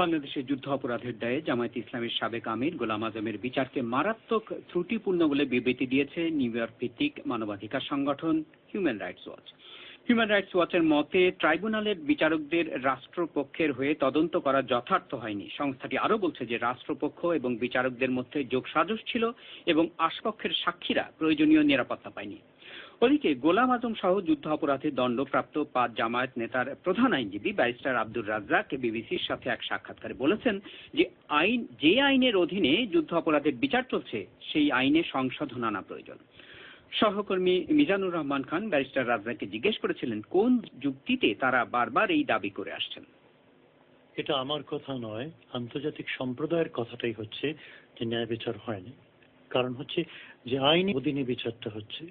বাংলাদেশের যুদ্ধ অপরাধের দায়ে জামায়াত ইসলামের সাবেক আমির গোলাম আজমের বিচারকে মারাত্মক ত্রুটিপূর্ণ বলে বিবৃতি দিয়েছে নিউ ইয়র্ক ভিত্তিক মানবাধিকার সংগঠন human rights watch. Human rights ওয়াচের মতে, ট্রাইব্যুনালের বিচারকদের রাষ্ট্রপক্ষের হয়ে তদন্ত করা যথার্থ হয়নি। সংস্থাটি আরও বলছে যে, রাষ্ট্রপক্ষ এবং বিচারকদের মধ্যে যোগসাজশ ছিল এবং আশপক্ষের সাক্ষীরা প্রয়োজনীয় নিরাপত্তা পায়নি। ওদিকে গোলাম আজম সহ যুদ্ধ অপরাধে দণ্ডপ্রাপ্ত পাঁচ জামায়াত নেতার প্রধান আইনজীবী ব্যারিস্টার আব্দুর রাজ্জাক বিবিসির সাথে এক সাক্ষাৎকারে বলেছেন যে আইন, যে আইনের অধীনে যুদ্ধ অপরাধের বিচার চলছে, সেই আইনে সংশোধন আনা প্রয়োজন। সহকর্মী মিজানুর রহমান খান ব্যারিস্টার রাজ্জাককে জিজ্ঞেস করেছিলেন, কোন যুক্তিতে তারা বারবার এই দাবি করে আসছেন? এটা আমার কথা নয়, আন্তর্জাতিক সম্প্রদায়ের কথাটাই হচ্ছে যে ন্যায় বিচার হয়নি। কারণ হচ্ছে যে আইনি অধীনে বিচারটা হচ্ছে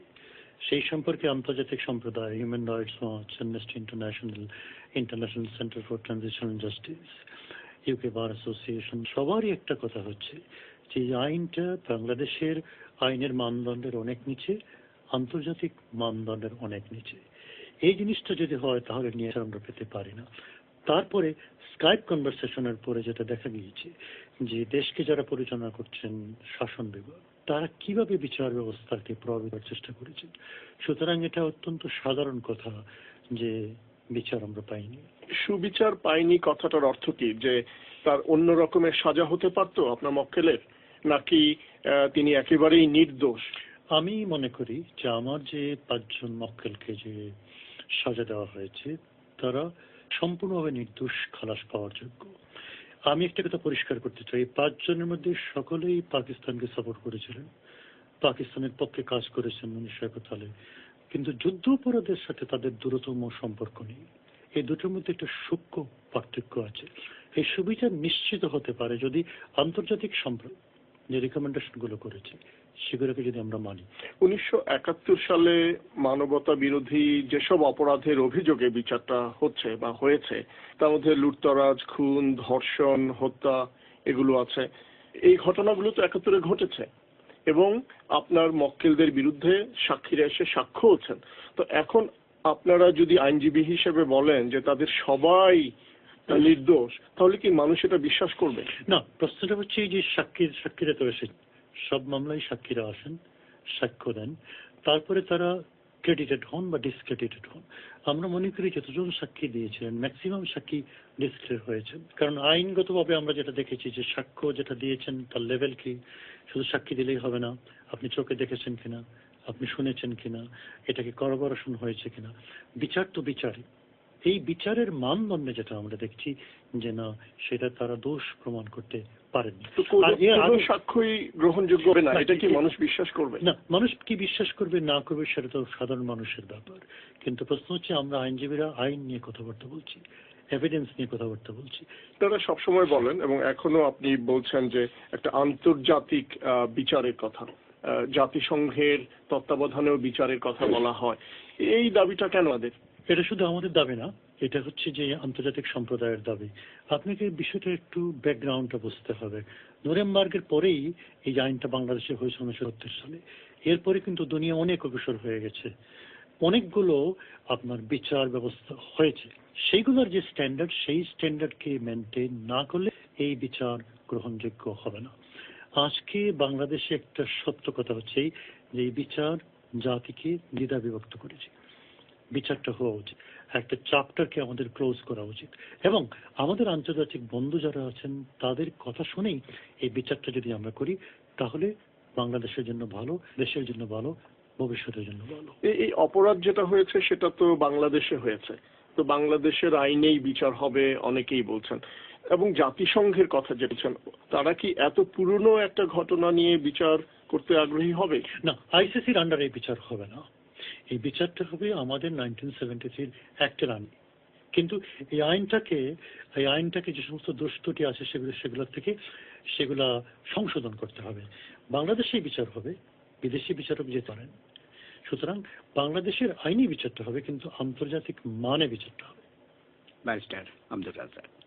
সেই সম্পর্কে আন্তর্জাতিক সম্প্রদায় human rights watch Amnesty international international centre for transitional justice UK bar association সবারই একটা কথা হচ্ছে যে আইনটা বাংলাদেশের আইনের মানদণ্ডের অনেক নিচে, আন্তর্জাতিক মানদণ্ডের অনেক নিচে। এই জিনিসটা যদি হয়, তাহলে নিয়ে আমরা পেতে পারি না। তারপরে স্কাইপ কনভারসেশনের পরে যেটা দেখা গিয়েছে, যে দেশকে যারা পরিচালনা করছেন শাসন বিভাগ তারা কীভাবে বিচার ব্যবস্থাকে প্রভাবিত করার চেষ্টা করেছেন সুতরাং এটা অত্যন্ত সাধারণ কথা যে বিচার আমরা পাইনি। সুবিচার পাইনি কথাটার অর্থ কি? যে তার অন্য রকমের সাজা হতে পারতো আপনার মক্কেলের? নাকি তিনি একেবারেই নির্দোষ? আমি মনে করি যে আমার যে পাঁচজন মক্কেলকে যে সাজা দেওয়া হয়েছে তারা সম্পূর্ণভাবে নির্দোষ খালাস পাওয়ার যোগ্য। আমি একটা কথা পরিষ্কার করতে চাই। পাঁচজনের মধ্যে সকলেই পাকিস্তানকে সাপোর্ট করেছিলেন। পাকিস্তানের পক্ষে কাজ করেছেন উনিশশো একাত্তর কিন্তু যুদ্ধ অপরাধের সাথে তাদের দূরতম সম্পর্ক নেই। এই দুটোর মধ্যে একটা সূক্ষ্ম পার্থক্য আছে। এই সুবিধা নিশ্চিত হতে পারে যদি আন্তর্জাতিক সম্প্রদায় যে রিকমেন্ডেশনগুলো করেছে সেগুলোকে যদি আমরা মানি। উনিশশো একাত্তর সালে মানবতা বিরোধী যেসব অপরাধের অভিযোগে বিচারটা হচ্ছে বা হয়েছে, তার মধ্যে লুটতরাজ, খুন, ধর্ষণ, হত্যা এগুলো আছে। এই ঘটনাগুলো তো একাত্তরে ঘটেছে এবং আপনার মক্কেলদের বিরুদ্ধে সাক্ষীরা এসে সাক্ষ্য হচ্ছেন। তো এখন আপনারা যদি আইনজীবী হিসেবে বলেন যে তাদের সবাই নির্দোষ, তাহলে কি মানুষ এটা বিশ্বাস করবে? না, প্রশ্নটা হচ্ছে এই যে সাক্ষী সাক্ষীরা তো এসে সব মামলায় সাক্ষীরা আসেন, সাক্ষ্য দেন। তারপরে তারা ক্রেডিটেড হন বা ডিসক্রেডিটেড হন। আমরা মনে করি যতজন সাক্ষী দিয়েছিলেন ম্যাক্সিমাম সাক্ষী ডিসক্লেয়ার হয়েছেন। কারণ আইনগতভাবে আমরা যেটা দেখেছি যে সাক্ষ্য যেটা দিয়েছেন, তার লেভেল কি? শুধু সাক্ষী দিলেই হবে না। আপনি চোখে দেখেছেন কিনা? আপনি শুনেছেন কিনা? এটাকে করবরেশন হয়েছে কিনা? বিচার তো বিচারই। এই বিচারের মানদণ্ডে যেটা আমরা দেখছি যে না সেটা তারা দোষ প্রমাণ করতে আগে- সাক্ষ্যই গ্রহণযোগ্য হবে না। এটা কি মানুষ বিশ্বাস করবে? না মানুষ কি বিশ্বাস করবে না করবে সেটা তো সাধারণ মানুষের ব্যাপার। কিন্তু প্রশ্ন হচ্ছে আমরা আইনজীবীরা আইন নিয়ে কথাবার্তা বলছি এভিডেন্স নিয়ে কথাবার্তা বলছি। আপনারা সবসময় বলেন এবং এখনও আপনি বলছেন যে একটা আন্তর্জাতিক আহ, বিচারের কথা জাতিসংঘের তত্ত্বাবধানেও বিচারের কথা বলা হয়। এই দাবিটা কেন আমাদের এটা শুধু আমাদের দাবি না, এটা হচ্ছে যে আন্তর্জাতিক সম্প্রদায়ের দাবি। আপনাকে বিষয়টা একটু ব্যাকগ্রাউন্ডটা বুঝতে হবে। নোরেমবার্গের পরেই এই আইনটা বাংলাদেশে হয়েছে উনিশশো সত্তর সালে, এরপরে কিন্তু দুনিয়া অনেক অগ্রসর হয়ে গেছে। অনেকগুলো আপনার বিচার ব্যবস্থা হয়েছে। সেইগুলোর যে স্ট্যান্ডার্ড সেই স্ট্যান্ডার্ডকে মেনটেন না করলে এই বিচার গ্রহণযোগ্য হবে না। আজকে বাংলাদেশে একটা সত্য কথা হচ্ছে, যে বিচার জাতিকে দ্বিধা বিভক্ত করেছে। বিচারটা হওয়া উচিত। একটা চ্যাপ্টারকে আমাদের ক্লোজ করা উচিত। এবং আমাদের আন্তর্জাতিক বন্ধু যারা আছেন, তাদের কথা শুনেই এই বিচারটা যদি আমরা করি, তাহলে বাংলাদেশের জন্য ভালো, দেশের জন্য ভালো, ভবিষ্যতের জন্য ভালো। এই- অপরাধ যেটা হয়েছে, সেটা তো বাংলাদেশে হয়েছে। তো বাংলাদেশের আইনেই বিচার হবে, অনেকেই বলছেন। এবং জাতিসংঘের কথা যেছেন তারা কি এত পুরনো একটা ঘটনা নিয়ে বিচার করতে আগ্রহী হবে? না আইসিসির আন্ডারে এই বিচার হবে না। এই বিচারটা হবে আমাদের নাইনটিন সেভেন্টি থ্রির অ্যাক্টের আইন। কিন্তু এই আইনটাকে এই আইনটাকে যে সমস্ত দোষ ত্রুটি আছে সেগুলো সেগুলোর থেকে সেগুলা সংশোধন করতে হবে। বাংলাদেশেই বিচার হবে বিদেশি বিচারক যেতে পারেন সুতরাং বাংলাদেশের আইনি বিচারটা হবে কিন্তু আন্তর্জাতিক মানে বিচারটা হবে। ব্যারিস্টার আব্দুর রাজ্জাক